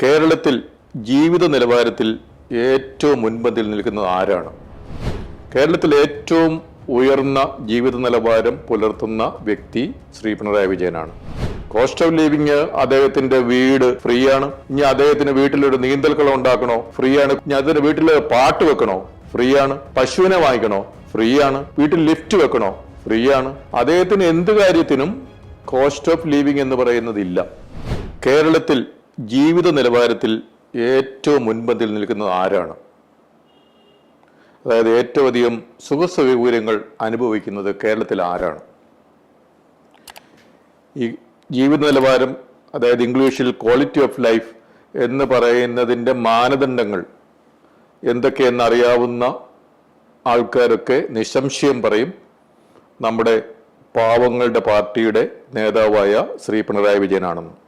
കേരളത്തിൽ ജീവിത നിലവാരത്തിൽ ഏറ്റവും മുൻപന്തിൽ നിൽക്കുന്നത് ആരാണ്? കേരളത്തിൽ ഏറ്റവും ഉയർന്ന ജീവിത നിലവാരം പുലർത്തുന്ന വ്യക്തി ശ്രീ പിണറായി വിജയനാണ്. കോസ്റ്റ് ഓഫ് ലിവിങ് അദ്ദേഹത്തിന്റെ വീട് ഫ്രീ ആണ് ഇനി അദ്ദേഹത്തിന് വീട്ടിലൊരു നീന്തൽക്കുളം ഉണ്ടാക്കണോ? ഫ്രീ ആണ് ഇനി അതിന്റെ വീട്ടിൽ പാട്ട് വെക്കണോ? ഫ്രീ ആണ് പശുവിനെ വാങ്ങിക്കണോ? ഫ്രീ ആണ് വീട്ടിൽ ലിഫ്റ്റ് വെക്കണോ? ഫ്രീ ആണ് അദ്ദേഹത്തിന് എന്ത് കാര്യത്തിനും കോസ്റ്റ് ഓഫ് ലിവിങ് എന്ന് പറയുന്നതില്ല കേരളത്തിൽ ജീവിത നിലവാരത്തിൽ ഏറ്റവും മുൻപന്തിൽ നിൽക്കുന്നത് ആരാണ്? അതായത് ഏറ്റവും അധികം സുഖസൗകര്യങ്ങൾ അനുഭവിക്കുന്നത് കേരളത്തിൽ ആരാണ്? ഈ ജീവിത നിലവാരം അതായത് ഇംഗ്ലീഷിൽ ക്വാളിറ്റി ഓഫ് ലൈഫ് എന്ന് പറയുന്നതിന്റെ മാനദണ്ഡങ്ങൾ എന്തൊക്കെയെന്ന് അറിയാവുന്ന ആൾക്കാരൊക്കെ നിസ്സംശയം പറയും. നമ്മുടെ പാവങ്ങളുടെ പാർട്ടിയുടെ നേതാവായ ശ്രീ പിണറായി വിജയനാണെന്ന്.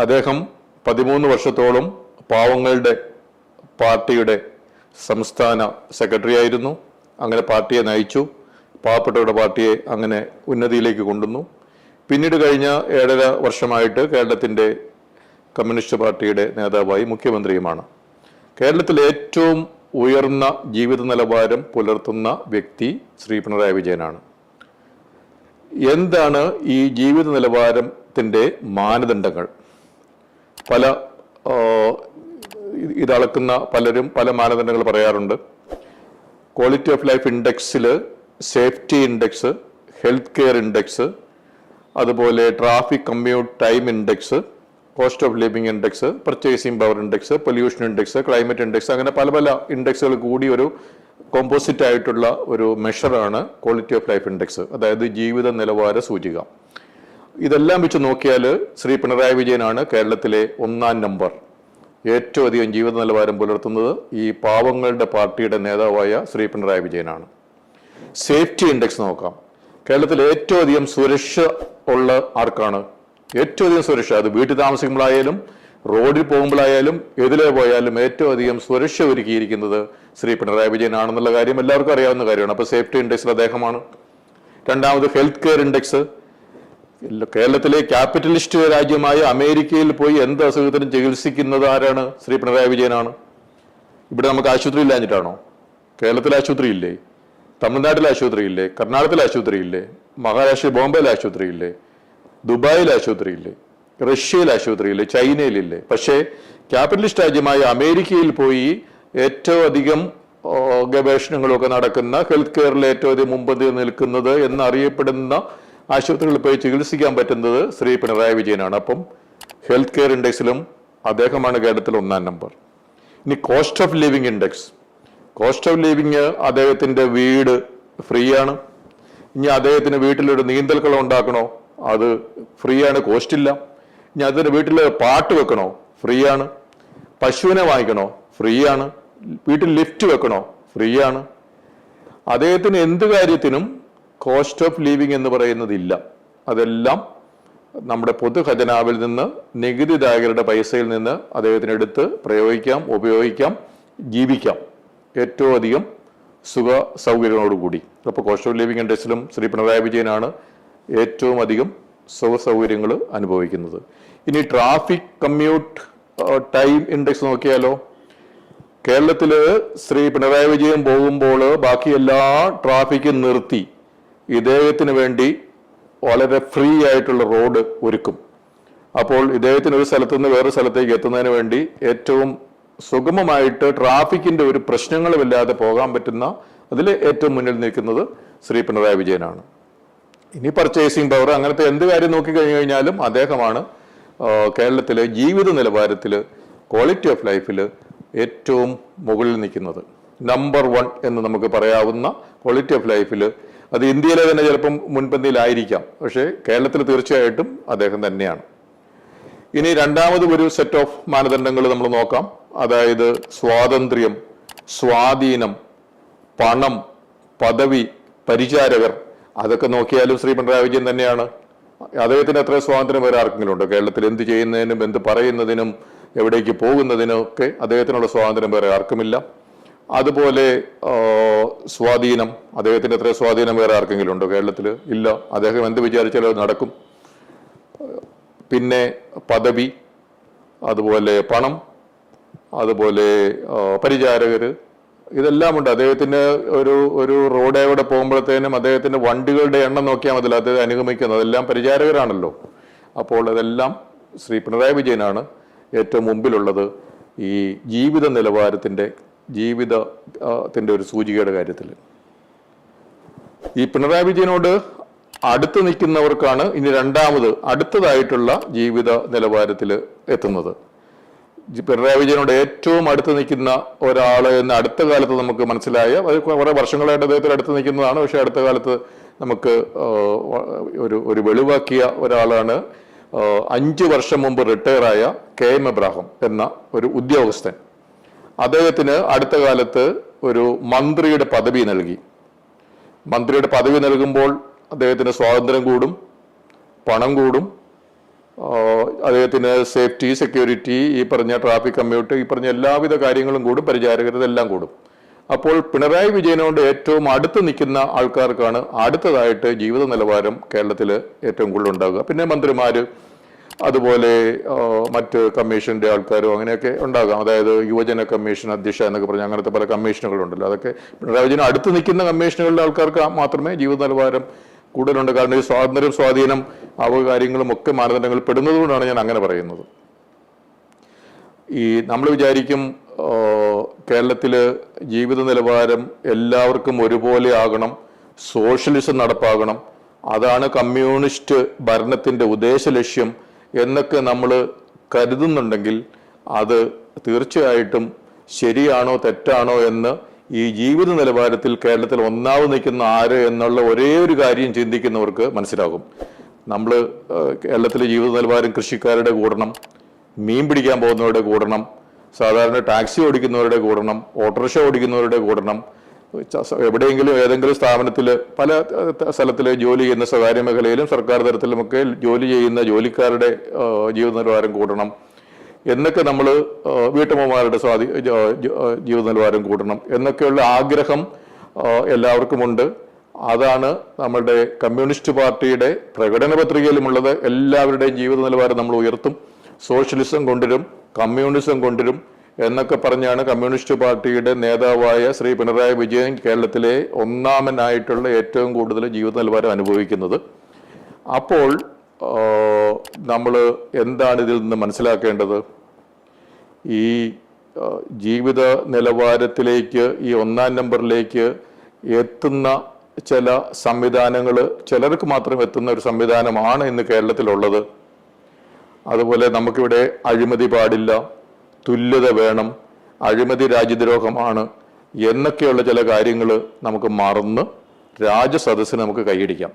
അദ്ദേഹം പതിമൂന്ന് വർഷത്തോളം പാവങ്ങളുടെ പാർട്ടിയുടെ സംസ്ഥാന സെക്രട്ടറി ആയിരുന്നു. അങ്ങനെ പാർട്ടിയെ നയിച്ചു. പാവപ്പെട്ടവരുടെ പാർട്ടിയെ അങ്ങനെ ഉന്നതിയിലേക്ക് കൊണ്ടുവന്നു. പിന്നീട് കഴിഞ്ഞ ഏഴര വർഷമായിട്ട് കേരളത്തിന്റെ കമ്മ്യൂണിസ്റ്റ് പാർട്ടിയുടെ നേതാവായി മുഖ്യമന്ത്രിയുമാണ്. കേരളത്തിൽ ഏറ്റവും ഉയർന്ന ജീവിത നിലവാരം പുലർത്തുന്ന വ്യക്തി ശ്രീ പിണറായി വിജയനാണ്. എന്താണ് ഈ ജീവിത നിലവാരത്തിന്റെ മാനദണ്ഡങ്ങൾ? പല ഇതളക്കുന്ന പലരും പല മാനദണ്ഡങ്ങൾ പറയാറുണ്ട്. Quality of life ഇൻഡെക്സിൽ safety index health care index അതുപോലെ traffic commute time index cost of living index purchasing power index pollution index climate index അങ്ങനെ പല പല ഇൻഡെക്സുകൾ കൂടി ഒരു കോമ്പോസിറ്റ് ആയിട്ടുള്ള ഒരു മെഷറാണ് ക്വാളിറ്റി ഓഫ് ലൈഫ് ഇൻഡെക്സ് അതായത് ജീവിത നിലവാര സൂചിക. ഇതെല്ലാം വെച്ച് നോക്കിയാൽ ശ്രീ പിണറായി വിജയനാണ് കേരളത്തിലെ ഒന്നാം നമ്പർ. ഏറ്റവും അധികം ജീവിത നിലവാരം പുലർത്തുന്നത് ഈ പാവങ്ങളുടെ പാർട്ടിയുടെ നേതാവായ ശ്രീ പിണറായി വിജയനാണ്. സേഫ്റ്റി ഇൻഡെക്സ് നോക്കാം. കേരളത്തിൽ ഏറ്റവും അധികം സുരക്ഷ ഉള്ള ആർക്കാണ്? ഏറ്റവും അധികം സുരക്ഷ അത് വീട്ടിൽ താമസിക്കുമ്പോഴായാലും റോഡിൽ പോകുമ്പോഴായാലും എതിലെ പോയാലും ഏറ്റവും അധികം സുരക്ഷ ഒരുക്കിയിരിക്കുന്നത് ശ്രീ പിണറായി വിജയനാണെന്നുള്ള കാര്യം എല്ലാവർക്കും അറിയാവുന്ന കാര്യമാണ്. അപ്പോൾ സേഫ്റ്റി ഇൻഡെക്സിൽ അദ്ദേഹമാണ്. രണ്ടാമത് ഹെൽത്ത് കെയർ ഇൻഡെക്സ്. കേരളത്തിലെ ക്യാപിറ്റലിസ്റ്റ് രാജ്യമായ അമേരിക്കയിൽ പോയി എന്ത് അസുഖത്തിനും ചികിത്സിക്കുന്നത് ആരാണ്? ശ്രീ പിണറായി വിജയനാണ്. ഇവിടെ നമുക്ക് ആശുപത്രി ഇല്ലാഞ്ഞിട്ടാണോ? കേരളത്തിലെ ആശുപത്രി ഇല്ലേ? തമിഴ്നാട്ടിലെ ആശുപത്രി ഇല്ലേ? കർണാടകത്തിലെ ആശുപത്രി ഇല്ലേ? മഹാരാഷ്ട്ര ബോംബെയിലെ ആശുപത്രി ഇല്ലേ? ദുബായിലെ ആശുപത്രി ഇല്ലേ? റഷ്യയിലെ ആശുപത്രി ഇല്ലേ? ചൈനയിലില്ലേ പക്ഷേ ക്യാപിറ്റലിസ്റ്റ് രാജ്യമായ അമേരിക്കയിൽ പോയി ഏറ്റവും അധികം ഗവേഷണങ്ങളൊക്കെ നടക്കുന്ന ഹെൽത്ത് കെയറിൽ ഏറ്റവും അധികം മുമ്പന്തി നിൽക്കുന്നത് എന്നറിയപ്പെടുന്ന ആശുപത്രികളിൽ പോയി ചികിത്സിക്കാൻ പറ്റുന്നത് ശ്രീ പിണറായി വിജയനാണ്. അപ്പം ഹെൽത്ത് കെയർ ഇൻഡെക്സിലും അദ്ദേഹമാണ് കേരളത്തിൽ ഒന്നാം നമ്പർ ഇനി cost of living index cost of living അദ്ദേഹത്തിന്റെ വീട് ഫ്രീ ആണ് ഇനി അദ്ദേഹത്തിന് വീട്ടിലൊരു നീന്തൽക്കുളം ഉണ്ടാക്കണോ? അത് ഫ്രീ ആണ് കോസ്റ്റ് ഇല്ല. ഇനി അതിന് വീട്ടിൽ പാട്ട് വെക്കണോ? ഫ്രീ ആണ് പശുവിനെ വാങ്ങിക്കണോ? ഫ്രീ ആണ് വീട്ടിൽ ലിഫ്റ്റ് വെക്കണോ? ഫ്രീ ആണ് അദ്ദേഹത്തിന് എന്ത് കാര്യത്തിനും കോസ്റ്റ് ഓഫ് ലിവിങ് എന്ന് പറയുന്നതില്ല. അതെല്ലാം നമ്മുടെ പൊതു ഖജനാവിൽ നിന്ന് നികുതിദായകരുടെ പൈസയിൽ നിന്ന് അദ്ദേഹത്തിന് എടുത്ത് പ്രയോഗിക്കാം ഉപയോഗിക്കാം ജീവിക്കാം. ഏറ്റവും അധികം സുഖ സൗകര്യങ്ങളോടുകൂടി. അപ്പോൾ കോസ്റ്റ് ഓഫ് ലിവിങ് ഇൻഡെക്സിലും ശ്രീ പിണറായി വിജയനാണ് ഏറ്റവും അധികം സുഖ സൗകര്യങ്ങൾ അനുഭവിക്കുന്നത്. ഇനി ട്രാഫിക് കമ്മ്യൂട്ട് ടൈം ഇൻഡെക്സ് നോക്കിയാലോ? കേരളത്തിൽ ശ്രീ പിണറായി വിജയൻ പോകുമ്പോൾ ബാക്കി എല്ലാ ട്രാഫിക്കും നിർത്തി. ഇദ്ദേഹത്തിന് വേണ്ടി വളരെ ഫ്രീ ആയിട്ടുള്ള റോഡ് ഒരുക്കും. അപ്പോൾ ഇദ്ദേഹത്തിന് ഒരു സ്ഥലത്തു നിന്ന് വേറെ സ്ഥലത്തേക്ക് എത്തുന്നതിന് വേണ്ടി ഏറ്റവും സുഗമമായിട്ട് ട്രാഫിക്കിന്റെ ഒരു പ്രശ്നങ്ങളുമില്ലാതെ പോകാൻ പറ്റുന്ന അതിൽ ഏറ്റവും മുന്നിൽ നിൽക്കുന്നത് ശ്രീ പിണറായി വിജയനാണ്. ഇനി പർച്ചേസിംഗ് പവർ അങ്ങനത്തെ എന്ത് കാര്യം നോക്കി കഴിഞ്ഞു കഴിഞ്ഞാലും അദ്ദേഹമാണ് കേരളത്തിലെ ജീവിത നിലവാരത്തിൽ ക്വാളിറ്റി ഓഫ് ലൈഫിൽ ഏറ്റവും മുകളിൽ നിൽക്കുന്നത്. നമ്പർ വൺ എന്ന് നമുക്ക് പറയാവുന്ന ക്വാളിറ്റി ഓഫ് ലൈഫിൽ അത് ഇന്ത്യയിലെ തന്നെ ചിലപ്പം മുൻപന്തിയിലായിരിക്കാം. പക്ഷേ കേരളത്തിൽ തീർച്ചയായിട്ടും അദ്ദേഹം തന്നെയാണ്. ഇനി രണ്ടാമത് ഒരു സെറ്റ് ഓഫ് മാനദണ്ഡങ്ങൾ നമ്മൾ നോക്കാം. അതായത് സ്വാതന്ത്ര്യം സ്വാധീനം പണം പദവി പരിചാരകർ. അതൊക്കെ നോക്കിയാലും ശ്രീ പിണറായി വിജയൻ തന്നെയാണ്. അദ്ദേഹത്തിന് എത്ര സ്വാതന്ത്ര്യം വേറെ ആർക്കെങ്കിലും ഉണ്ടോ കേരളത്തിൽ എന്ത് ചെയ്യുന്നതിനും എന്ത് പറയുന്നതിനും എവിടേക്ക് പോകുന്നതിനും ഒക്കെ അദ്ദേഹത്തിനുള്ള സ്വാതന്ത്ര്യം വേറെ ആർക്കുമില്ല. അതുപോലെ സ്വാധീനം. അദ്ദേഹത്തിന്റെ അത്ര സ്വാധീനം വേറെ ആർക്കെങ്കിലും ഉണ്ടോ കേരളത്തിൽ ഇല്ല. അദ്ദേഹം എന്ത് വിചാരിച്ചാലും നടക്കും. പിന്നെ പദവി അതുപോലെ പണം അതുപോലെ പരിചാരകർ പരിചാരകര് ഇതെല്ലാം ഉണ്ട്. അദ്ദേഹത്തിന് ഒരു ഒരു റോഡേവിടെ പോകുമ്പോഴത്തേനും അദ്ദേഹത്തിന്റെ വണ്ടികളുടെ എണ്ണം നോക്കിയാൽ മതി. അത് അനുഗമിക്കുന്നത്. അതെല്ലാം പരിചാരകരാണല്ലോ. അപ്പോൾ അതെല്ലാം ശ്രീ പിണറായി വിജയനാണ് ഏറ്റവും മുമ്പിലുള്ളത് ഈ ജീവിത നിലവാരത്തിന്റെ ജീവിതത്തിന്റെ ഒരു സൂചികയുടെ കാര്യത്തിൽ. ഈ പിണറായി വിജയനോട് അടുത്ത് നിൽക്കുന്നവർക്കാണ് ഇനി രണ്ടാമത് അടുത്തതായിട്ടുള്ള ജീവിത നിലവാരത്തിൽ എത്തുന്നത്. പിണറായി വിജയനോട് ഏറ്റവും അടുത്ത് നിൽക്കുന്ന ഒരാൾ എന്ന് അടുത്ത കാലത്ത് നമുക്ക് മനസ്സിലായ കുറേ വർഷങ്ങളായിട്ട് അദ്ദേഹത്തിന് അടുത്ത് നിൽക്കുന്നതാണ്. പക്ഷേ അടുത്ത കാലത്ത് നമുക്ക് ഒരു ഒരു വെളിവാക്കിയ ഒരാളാണ് അഞ്ച് വർഷം മുമ്പ് റിട്ടയറായ കെ എം എബ്രാഹിം എന്ന ഒരു ഉദ്യോഗസ്ഥൻ. അദ്ദേഹത്തിന് അടുത്ത കാലത്ത് ഒരു മന്ത്രിയുടെ പദവി നൽകി. മന്ത്രിയുടെ പദവി നൽകുമ്പോൾ അദ്ദേഹത്തിന് സ്വാതന്ത്ര്യം കൂടും പണം കൂടും. അദ്ദേഹത്തിന് സേഫ്റ്റി സെക്യൂരിറ്റി ഈ പറഞ്ഞ ട്രാഫിക് കമ്മ്യൂട്ട് ഈ പറഞ്ഞ എല്ലാവിധ കാര്യങ്ങളും കൂടും പരിചാരകർ ഇതെല്ലാം കൂടും. അപ്പോൾ പിണറായി വിജയനോട് ഏറ്റവും അടുത്ത് നിൽക്കുന്ന ആൾക്കാർക്കാണ് അടുത്തതായിട്ട് ജീവിത നിലവാരം കേരളത്തിൽ ഏറ്റവും കൂടുതൽ ഉണ്ടാകുക പിന്നെ മന്ത്രിമാര് അതുപോലെ മറ്റ് കമ്മീഷന്റെ ആൾക്കാരും അങ്ങനെയൊക്കെ ഉണ്ടാകാം. അതായത് യുവജന കമ്മീഷൻ അധ്യക്ഷ എന്നൊക്കെ പറഞ്ഞ അങ്ങനത്തെ പല കമ്മീഷനുകളുണ്ടല്ലോ. അതൊക്കെ പിണറായി വിജയൻ അടുത്ത് നിൽക്കുന്ന കമ്മീഷനുകളുടെ ആൾക്കാർക്ക് മാത്രമേ ജീവിത നിലവാരം കൂടുതലുണ്ട്. കാരണം ഈ സ്വാതന്ത്ര്യം സ്വാധീനം അവ കാര്യങ്ങളും ഒക്കെ മാനദണ്ഡങ്ങൾ പെടുന്നതുകൊണ്ടാണ് ഞാൻ അങ്ങനെ പറയുന്നത്. ഈ നമ്മൾ വിചാരിക്കും കേരളത്തിൽ ജീവിത നിലവാരം എല്ലാവർക്കും ഒരുപോലെ ആകണം സോഷ്യലിസം നടപ്പാകണം. അതാണ് കമ്മ്യൂണിസ്റ്റ് ഭരണത്തിന്റെ ഉദ്ദേശ ലക്ഷ്യം എന്നൊക്കെ നമ്മൾ കരുതുന്നുണ്ടെങ്കിൽ അത് തീർച്ചയായിട്ടും ശരിയാണോ തെറ്റാണോ എന്ന് ഈ ജീവിത നിലവാരത്തിൽ കേരളത്തിൽ ഒന്നാവ് നിൽക്കുന്ന ആര് എന്നുള്ള ഒരേ ഒരു കാര്യം ചിന്തിക്കുന്നവർക്ക് മനസ്സിലാകും. നമ്മൾ കേരളത്തിലെ ജീവിത നിലവാരം കൃഷിക്കാരുടെ കൂടണം മീൻ പിടിക്കാൻ പോകുന്നവരുടെ കൂടണം സാധാരണ ടാക്സി ഓടിക്കുന്നവരുടെ കൂടണം ഓട്ടോറിക്ഷ ഓടിക്കുന്നവരുടെ കൂടണം എവിടെയെങ്കിലും ഏതെങ്കിലും സ്ഥാപനത്തിൽ പല സ്ഥലത്തിൽ ജോലി ചെയ്യുന്ന സ്വകാര്യ മേഖലയിലും സർക്കാർ തലത്തിലുമൊക്കെ ജോലി ചെയ്യുന്ന ജോലിക്കാരുടെ ജീവിത നിലവാരം കൂട്ടണം എന്നൊക്കെ നമ്മൾ വീട്ടമ്മമാരുടെ സ്വാധീ ജീവിത നിലവാരം കൂട്ടണം എന്നൊക്കെയുള്ള ആഗ്രഹം എല്ലാവർക്കുമുണ്ട്. അതാണ് നമ്മളുടെ കമ്മ്യൂണിസ്റ്റ് പാർട്ടിയുടെ പ്രകടന പത്രികയിലുമുള്ളത്. എല്ലാവരുടെയും ജീവിത നിലവാരം നമ്മൾ ഉയർത്തും. സോഷ്യലിസം കൊണ്ടുവരും കമ്മ്യൂണിസം കൊണ്ടുവരും. എന്നൊക്കെ പറഞ്ഞാണ് കമ്മ്യൂണിസ്റ്റ് പാർട്ടിയുടെ നേതാവായ ശ്രീ പിണറായി വിജയൻ കേരളത്തിലെ ഒന്നാമനായിട്ടുള്ള ഏറ്റവും കൂടുതൽ ജീവിത നിലവാരം അനുഭവിക്കുന്നത്. അപ്പോൾ നമ്മൾ എന്താണ് ഇതിൽ നിന്ന് മനസ്സിലാക്കേണ്ടത്? ഈ ജീവിത നിലവാരത്തിലേക്ക് ഈ ഒന്നാം നമ്പറിലേക്ക് എത്തുന്ന ചില സംവിധാനങ്ങൾ ചിലർക്ക് മാത്രം എത്തുന്ന ഒരു സംവിധാനമാണ് ഇന്ന് കേരളത്തിലുള്ളത്. അതുപോലെ നമുക്കിവിടെ അഴിമതി പാടില്ല തുല്യത വേണം അഴിമതി രാജ്യദ്രോഹമാണ് എന്നൊക്കെയുള്ള ചില കാര്യങ്ങൾ നമുക്ക് മറന്ന് രാജസദസ്സിന് നമുക്ക് കൈയടിക്കാം.